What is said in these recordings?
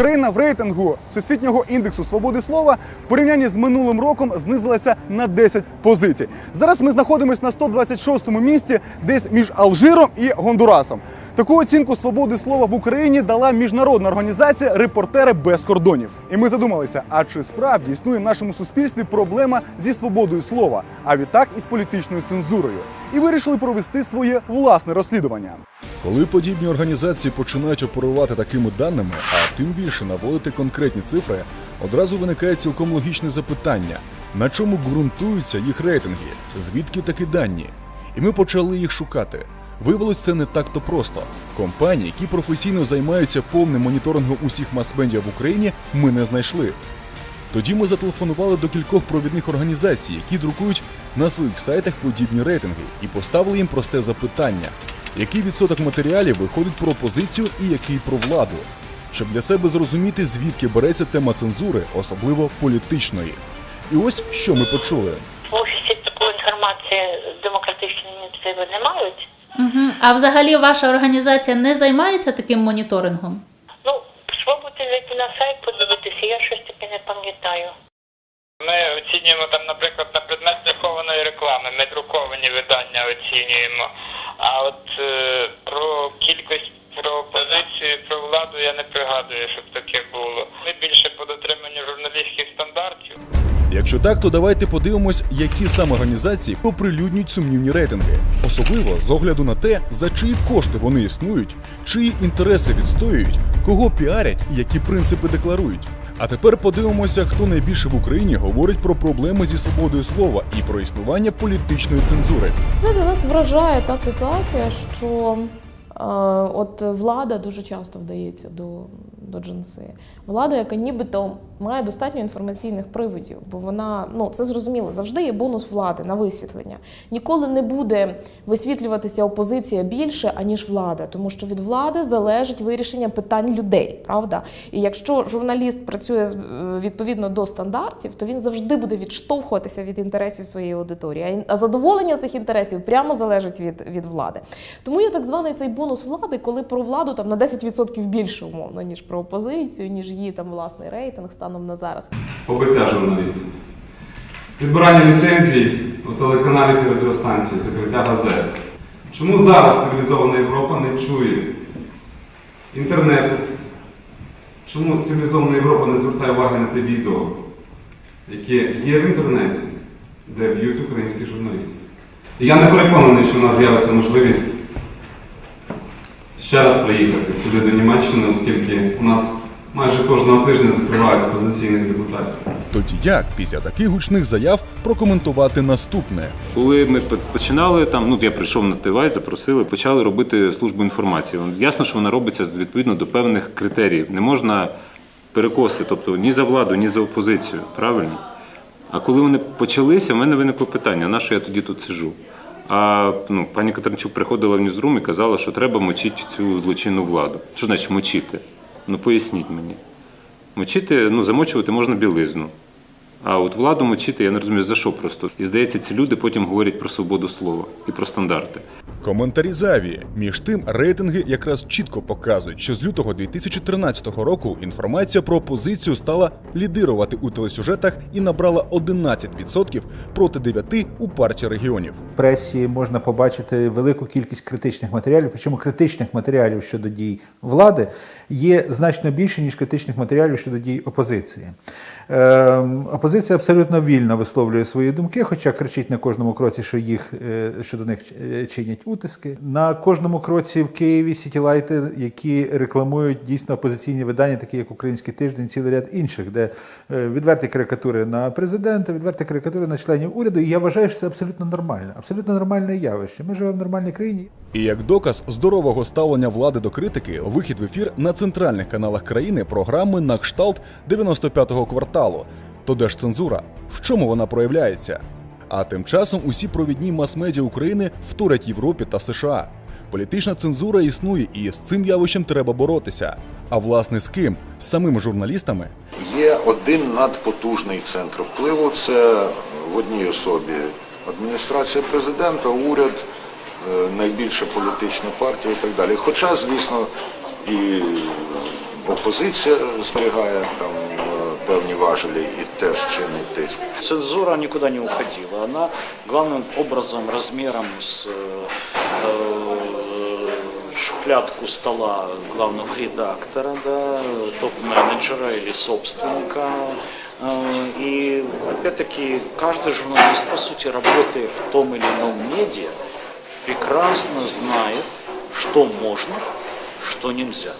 Україна в рейтингу всесвітнього індексу свободи слова в порівнянні з минулим роком знизилася на 10 позицій. Зараз ми знаходимося на 126-му місці, десь між Алжиром і Гондурасом. Таку оцінку свободи слова в Україні дала міжнародна організація Репортери без кордонів. І ми задумалися: а чи справді існує в нашому суспільстві проблема зі свободою слова, а відтак і з політичною цензурою? І вирішили провести своє власне розслідування. Коли подібні організації починають оперувати такими даними, а тим більше наводити конкретні цифри, одразу виникає цілком логічне запитання: на чому ґрунтуються їх рейтинги, звідки такі дані? І ми почали їх шукати. Виявилось, це не так-то просто. Компанії, які професійно займаються повним моніторингом усіх мас-медіа в Україні, ми не знайшли. Тоді ми зателефонували до кількох провідних організацій, які друкують на своїх сайтах подібні рейтинги, і поставили їм просте запитання: який відсоток матеріалів виходить про опозицію і який про владу, щоб для себе зрозуміти, звідки береться тема цензури, особливо політичної. І ось що ми почули. В офісі такої інформації демократичні ініціативи не мають. Угу. А взагалі ваша організація не займається таким моніторингом? Ну, спробуйте зайти на сайт, подивитися, я щось таке не пам'ятаю. Ми оцінюємо там, наприклад, на предмет прихованої реклами. Ми друковані видання оцінюємо. А от е, про кількість про опозицію, про владу я не пригадую, щоб таке було. Ми більше по дотриманню журналістських стандартів. Якщо так, то давайте подивимось, які саме організації оприлюднюють сумнівні рейтинги, особливо з огляду на те, за чиї кошти вони існують, чиї інтереси відстоюють, кого піарять і які принципи декларують. А тепер подивимося, хто найбільше в Україні говорить про проблеми зі свободою слова і про існування політичної цензури. Знаєте, нас вражає та ситуація, що е, от влада дуже часто вдається до, до джинси. Влада, яка нібито має достатньо інформаційних приводів, бо вона, ну це зрозуміло, завжди є бонус влади на висвітлення. Ніколи не буде висвітлюватися опозиція більше, аніж влада, тому що від влади залежить вирішення питань людей, правда? І якщо журналіст працює е, відповідно до стандартів, то він завжди буде відштовхуватися від інтересів своєї аудиторії. А задоволення цих інтересів прямо залежить від, від влади. Тому є так званий цей бонус влади, коли про владу там на 10% більше умовно, ніж про опозицію, ніж її там власний рейтинг станом на зараз. побиття журналістів. Відбирання ліцензій у телеканалів і радіостанцій, закриття газет. Чому зараз цивілізована Європа не чує інтернету? Чому цивілізована Європа не звертає уваги на те відео, яке є в інтернеті, де б'ють українських журналістів? І я не переконаний, що у нас з'явиться можливість ще раз приїхати сюди до Німеччини, оскільки у нас майже кожного тижня закривають опозиційних депутатів. Тоді як після таких гучних заяв прокоментувати наступне? Коли ми починали там, ну я прийшов на ТВ, запросили, почали робити службу інформації. Ясно, що вона робиться з- відповідно до певних критеріїв. Не можна перекоси, тобто ні за владу, ні за опозицію. Правильно? А коли вони почалися, в мене виникло питання: на що я тоді тут сижу? А ну, пані Катеринчук приходила в Ньюзрум і казала, що треба мочити цю злочинну владу. Що значить мочити? Ну поясніть мені. Мочити, ну замочувати можна білизну. А от владу мочити, я не розумію за що просто. І здається, ці люди потім говорять про свободу слова і про стандарти. Коментарі заві. Між тим, рейтинги якраз чітко показують, що з лютого 2013 року інформація про опозицію стала лідирувати у телесюжетах і набрала 11% проти 9% у партії регіонів. В пресі можна побачити велику кількість критичних матеріалів, причому критичних матеріалів щодо дій влади є значно більше, ніж критичних матеріалів щодо дій опозиції. Ем, опозиція абсолютно вільно висловлює свої думки, хоча кричить на кожному кроці, що їх е, що до них е, чинять утиски. На кожному кроці в Києві сітілайти, які рекламують дійсно опозиційні видання, такі як Український тиждень, цілий ряд інших, де е, відверті карикатури на президента, відверті карикатури на членів уряду. І я вважаю, що це абсолютно нормально, абсолютно нормальне явище. Ми живемо в нормальній країні. І як доказ здорового ставлення влади до критики, вихід в ефір на центральних каналах країни програми на кшталт 95-го кварталу. То де ж цензура? В чому вона проявляється? А тим часом усі провідні мас-медіа України вторять Європі та США. Політична цензура існує, і з цим явищем треба боротися. А власне з ким? З самими журналістами? Є один надпотужний центр впливу. Це в одній особі адміністрація президента, уряд, е, найбільша політична партія і так далі. Хоча, звісно, і опозиція зберігає там е, певні важелі і теж чинить тиск. Цензура никуда не уходила. Она главным образом размером с э, э, шухлядку стола главного редактора, да, топ-менеджера или собственника. Э, И опять-таки каждый журналист, по сути, работая в том или ином медиа, прекрасно знает, что можно, что нельзя.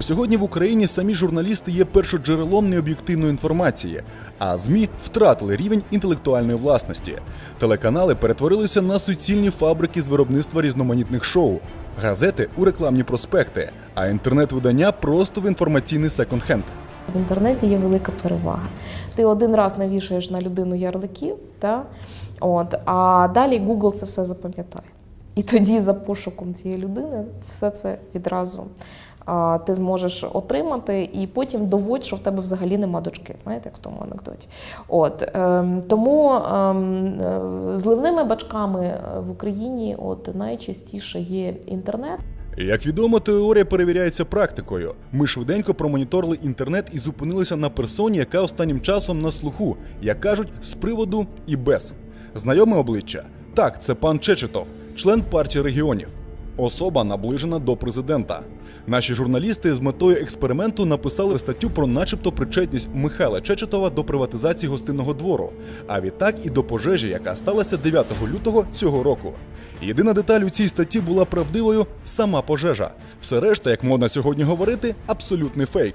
Сьогодні в Україні самі журналісти є першоджерелом необ'єктивної інформації, а ЗМІ втратили рівень інтелектуальної власності. Телеканали перетворилися на суцільні фабрики з виробництва різноманітних шоу, газети у рекламні проспекти, а інтернет-видання просто в інформаційний секонд-хенд. В інтернеті є велика перевага. Ти один раз навішаєш на людину ярликів, та? От, а далі Google це все запам'ятає. І тоді за пошуком цієї людини все це відразу а, ти зможеш отримати, і потім доводь, що в тебе взагалі нема дочки, знаєте, як в тому анекдоті. От, ем, тому ем, е, зливними бачками е, в Україні от, найчастіше є інтернет. Як відомо, теорія перевіряється практикою. Ми швиденько промоніторили інтернет і зупинилися на персоні, яка останнім часом на слуху, як кажуть, з приводу і без. Знайоме обличчя. Так, це пан Чечетов, член партії регіонів, особа наближена до президента. Наші журналісти з метою експерименту написали статтю про начебто причетність Михайла Чечетова до приватизації гостинного двору, а відтак і до пожежі, яка сталася 9 лютого цього року. Єдина деталь у цій статті була правдивою сама пожежа. Все решта, як можна сьогодні говорити, абсолютний фейк.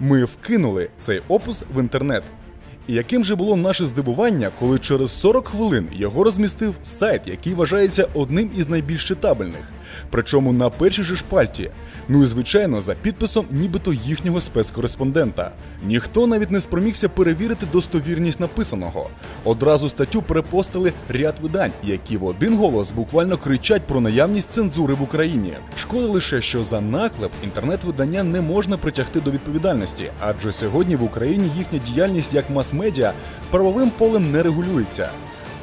Ми вкинули цей опус в інтернет. Яким же було наше здивування, коли через 40 хвилин його розмістив сайт, який вважається одним із найбільш читабельних, причому на першій же шпальті. Ну і звичайно, за підписом нібито їхнього спецкореспондента. Ніхто навіть не спромігся перевірити достовірність написаного. Одразу статтю перепостили ряд видань, які в один голос буквально кричать про наявність цензури в Україні. Шкода лише, що за наклеп інтернет-видання не можна притягти до відповідальності, адже сьогодні в Україні їхня діяльність як мас-медіа правовим полем не регулюється.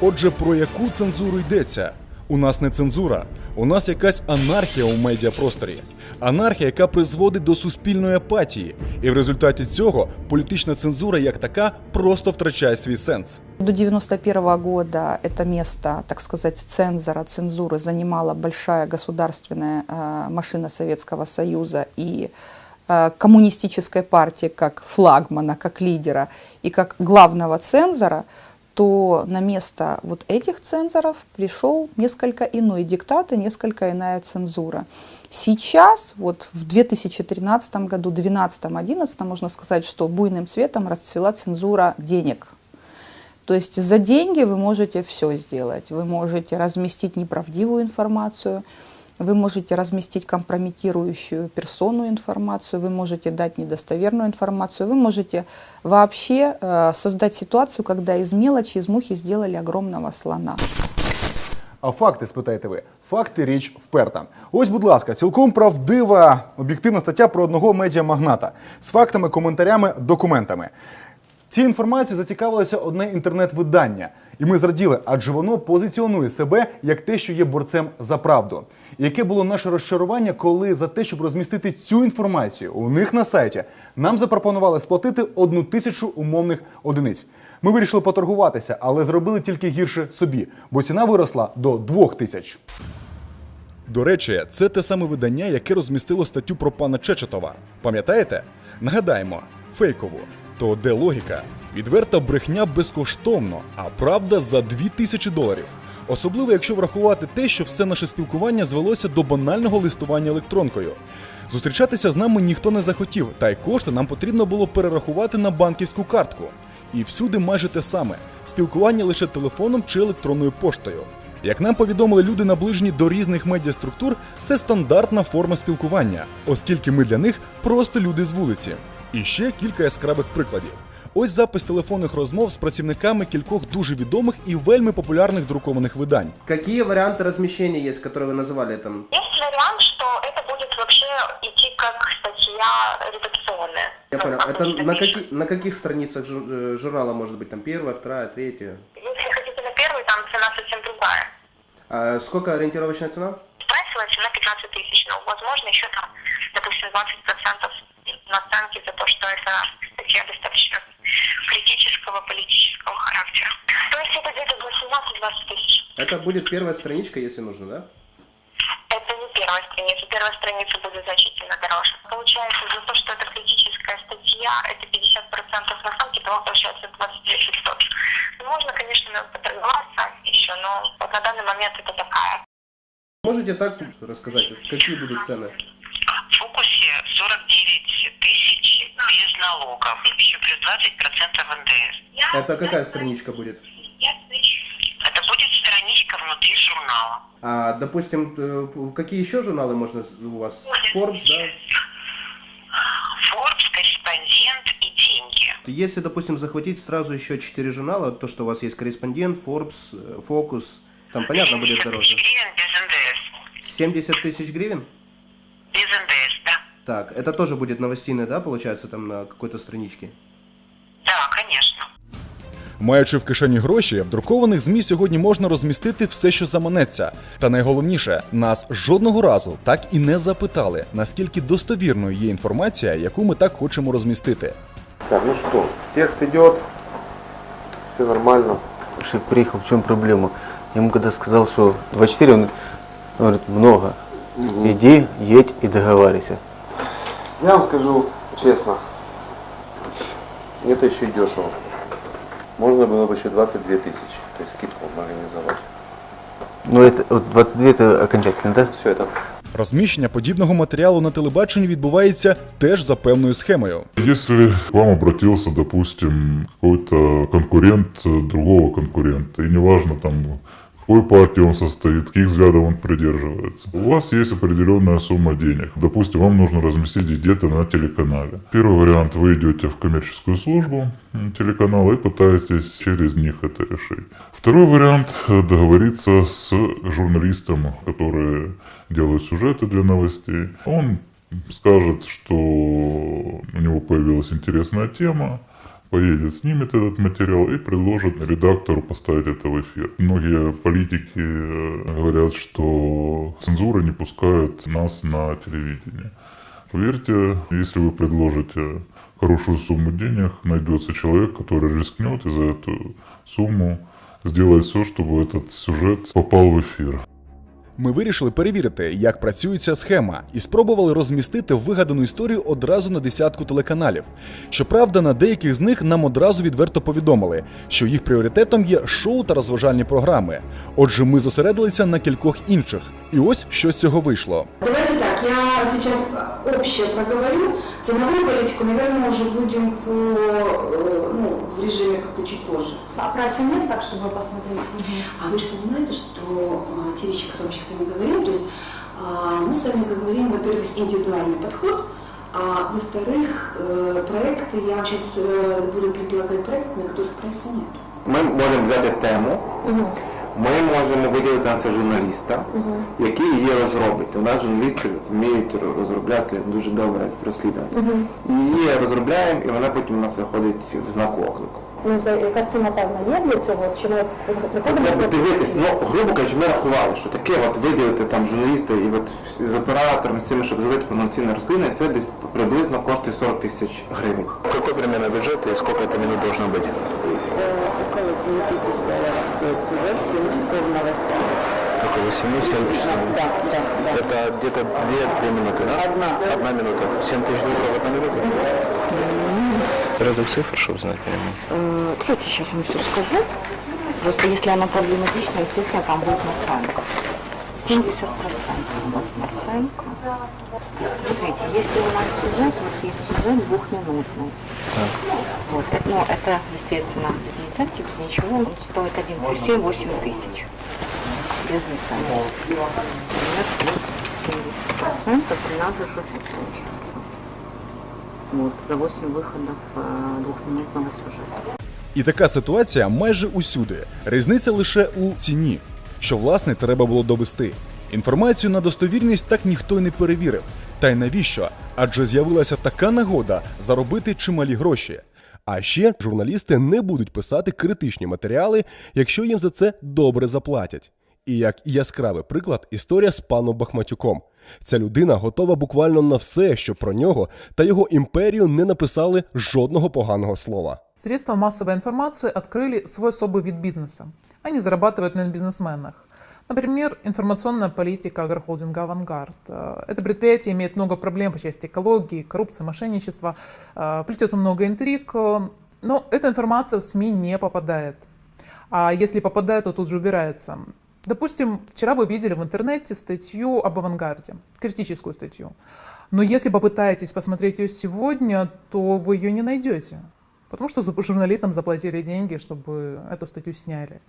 Отже, про яку цензуру йдеться? У нас не цензура, у нас якась анархія у медіапросторі. Анархія, яка призводить до суспільної апатії, і в результаті цього політична цензура як така просто втрачає свій сенс. До 91 года это место, так сказать, цензора, цензуры занимала большая государственная э, машина Советского Союза и э, коммунистической партии как флагмана, как лидера и как главного цензора, то на место вот этих цензоров пришел несколько иной диктат и несколько иная цензура. Сейчас, вот в 2013 году, 2012-2011, можно сказать, что буйным цветом расцвела цензура денег. То есть за деньги вы можете все сделать. Вы можете разместить неправдивую информацию, вы можете разместить компрометирующую персону информацию, вы можете дать недостоверную информацию, вы можете вообще э, создать ситуацию, когда из мелочи, из мухи сделали огромного слона. А факти, спитаєте ви? Факти річ вперта. Ось, будь ласка, цілком правдива об'єктивна стаття про одного медіамагната з фактами, коментарями, документами. Цією інформацією зацікавилося одне інтернет-видання, і ми зраділи, адже воно позиціонує себе як те, що є борцем за правду. І яке було наше розчарування, коли за те, щоб розмістити цю інформацію у них на сайті, нам запропонували сплатити одну тисячу умовних одиниць. Ми вирішили поторгуватися, але зробили тільки гірше собі, бо ціна виросла до двох тисяч. До речі, це те саме видання, яке розмістило статтю про пана Чечетова. Пам'ятаєте? Нагадаємо, фейкову. То де логіка? Відверта брехня безкоштовно, а правда за 2000 доларів. Особливо, якщо врахувати те, що все наше спілкування звелося до банального листування електронкою. Зустрічатися з нами ніхто не захотів, та й кошти нам потрібно було перерахувати на банківську картку. І всюди майже те саме спілкування лише телефоном чи електронною поштою. Як нам повідомили люди, наближені до різних медіаструктур, це стандартна форма спілкування, оскільки ми для них просто люди з вулиці. І ще кілька яскравих прикладів. Ось запис телефонних розмов з працівниками кількох дуже відомих і вельми популярних друкованих видань. Какие варианты размещения есть, которые вы называли там? Есть вариант, что это будет вообще идти как статья редакционная. Я Ну, понял. как Это обычно на, пишут. каки- на каких страницах жур- э, журнала может быть? Там первая, вторая, третья? Если хотите на первый, там цена совсем другая. А сколько ориентировочная цена? Прайсовая цена 15 тысяч, но возможно еще там, допустим, 20% наценки за то, что это статья достаточно критического политического характера. То есть это где-то 18-20 тысяч. Это будет первая страничка, если нужно, да? Это не первая страница. Первая страница будет значительно дороже. Получается, за то, что это критическая статья, это 50% наценки, то получается 22 600. Ну, Можно, конечно, поторговаться еще, но вот на данный момент это такая. Можете так рассказать, какие будут цены? В фокусе 49 тысяч без налогов, еще плюс 20% НДС. Это какая страничка будет? Это будет страничка внутри журнала. А, допустим, э, какие еще журналы можно у вас? Forbes, да? Forbes, корреспондент и деньги. Если, допустим, захватить сразу еще четыре журнала, то, что у вас есть корреспондент, Forbes, э, Focus, там, понятно, будет дороже. Гривен без НДС. 70 тысяч гривен? Без НДС, да. Так, это тоже будет новостейное, да, получается, там на какой-то страничке? Маючи в кишені гроші, в друкованих ЗМІ сьогодні можна розмістити все, що заманеться. Та найголовніше, нас жодного разу так і не запитали, наскільки достовірною є інформація, яку ми так хочемо розмістити. Так, ну что, текст идет, все нормально. Шеф приехал, в чем проблема? Я ему когда сказал, что 24, он говорит, много. Иди, едь и договаривайся. Я вам скажу честно, это еще и дешево Можно было бы еще 22 тысячи, то есть скидку организовать. Ну, это вот 22 это окончательно, да? Все это. Розміщення подібного матеріалу на телебаченні відбувається теж за певною схемою. Если к вам обратился, допустим, какой-то конкурент э, другого конкурента, и неважно там, в какой партии он состоит, каких взглядов он придерживается, у вас есть определенная сумма денег. Допустим, вам нужно разместить где-то на телеканале. Первый вариант, вы идете в коммерческую службу телеканала и пытаетесь через них это решить. Второй вариант договориться с журналистом, которые делают сюжеты для новостей. Он скажет, что у него появилась интересная тема, поедет, снимет этот материал и предложит редактору поставить это в эфир. Многие политики э, говорят, что цензура не пускает нас на телевидение. Поверьте, если вы предложите хорошую сумму денег, найдется человек, который рискнет и за эту сумму сделает все, чтобы этот сюжет попал в эфир. Ми вирішили перевірити, як працює ця схема, і спробували розмістити вигадану історію одразу на десятку телеканалів. Щоправда, на деяких з них нам одразу відверто повідомили, що їх пріоритетом є шоу та розважальні програми. Отже, ми зосередилися на кількох інших. І ось що з цього вийшло. Давайте так, сейчас общее проговорю. Ценовую политику, наверное, уже будем по, э, ну, в режиме как-то чуть позже. А прайса нет, так, чтобы посмотреть. А вы же понимаете, что а, те вещи, о которых мы сейчас с вами говорим, то есть а, мы с вами говорим, во-первых, индивидуальный подход, а во-вторых, э, проекты, я вам сейчас буду предлагать проект, на которых прайса нет. Ми можемо взяти тему, ми можемо виділити на це журналіста, який її розробить. У нас журналісти вміють розробляти дуже добре розслідування. Її розробляємо, і вона потім у нас виходить в знаку оклику Ну, за якась сума певна є для цього, чи ми Це треба дивитись, ну, грубо кажучи, ми рахували, що таке от виділити там журналіста і от з оператором, з цим, щоб зробити повноцінне розслідування, це десь приблизно коштує 40 тисяч гривень. Какой примерно бюджет и сколько это минут должно быть? около 7 тысяч долларов стоит сюжет, 7 часов новостей. Около 7-7 часов. Да, да, да. Это где-то 2-3 минуты, да? Одна. Одна минута. 7 тысяч долларов одна минута? Порядок цифр, чтобы знать прямо. Давайте сейчас вам все скажу. Просто если она проблематична, естественно, там будет наценка. 70% у нас наценка. Смотрите, если у нас сюжет, у нас есть сюжет двухминутный. Вот. э, Но это, естественно, без наценки, без ничего. Он стоит 1 плюс 7, 8 тысяч. Без наценки. Процентов 13 получается. Вот, за 8 выходов э, двухминутного. І така ситуація майже усюди. Різниця лише у ціні, що власне треба було довести. Інформацію на достовірність так ніхто й не перевірив. Та й навіщо? Адже з'явилася така нагода заробити чималі гроші. А ще журналісти не будуть писати критичні матеріали, якщо їм за це добре заплатять. І як яскравий приклад історія з паном Бахматюком. Ця людина готова буквально на все, щоб про нього та його імперію не написали жодного поганого слова. Средства массовой информации открыли свой особый вид бизнеса. Они зарабатывают на бизнесменах. Например, информационная политика агрохолдинга «Авангард». Э, Это предприятие имеет много проблем по части экологии, коррупции, мошенничества, э, плетется много интриг, э, но эта информация в СМИ не попадает. А если попадает, то тут же убирается. Допустим, вчера вы видели в интернете статью об «Авангарде», критическую статью. Но если попытаетесь посмотреть ее сегодня, то вы ее не найдете. Потому что журналистам заплатили деньги, чтобы эту статью сняли.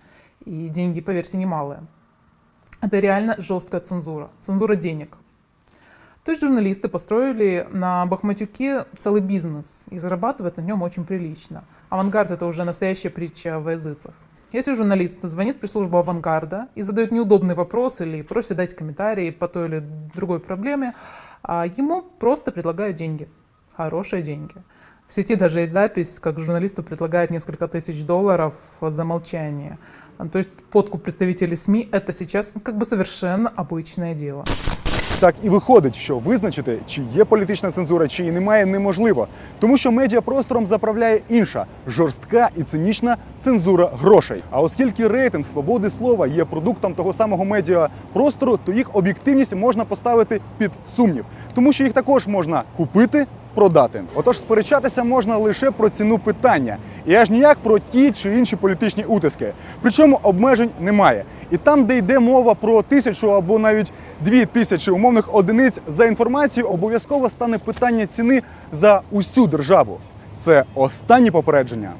И деньги, поверьте, немалые. Это реально жесткая цензура. Цензура денег. То есть журналисты построили на Бахматюке целый бизнес и зарабатывают на нем очень прилично. Авангард это уже настоящая притча в языцах. Если журналист звонит в пресс-службу авангарда и задает неудобный вопрос или просит дать комментарий по той или другой проблеме, а ему просто предлагают деньги. Хорошие деньги. В сети даже есть запись, как журналисту предлагают несколько тысяч долларов за молчание. То есть подкуп представителей СМИ это сейчас как бы совершенно обычное дело. Так і виходить, що визначити, чи є політична цензура, чи її немає, неможливо, тому що медіапростором заправляє інша жорстка і цинічна цензура грошей. А оскільки рейтинг свободи слова є продуктом того самого медіапростору, то їх об'єктивність можна поставити під сумнів, тому що їх також можна купити. Продати, отож, сперечатися можна лише про ціну питання, і аж ніяк про ті чи інші політичні утиски. Причому обмежень немає. І там, де йде мова про тисячу або навіть дві тисячі умовних одиниць за інформацію, обов'язково стане питання ціни за усю державу. Це останнє попередження.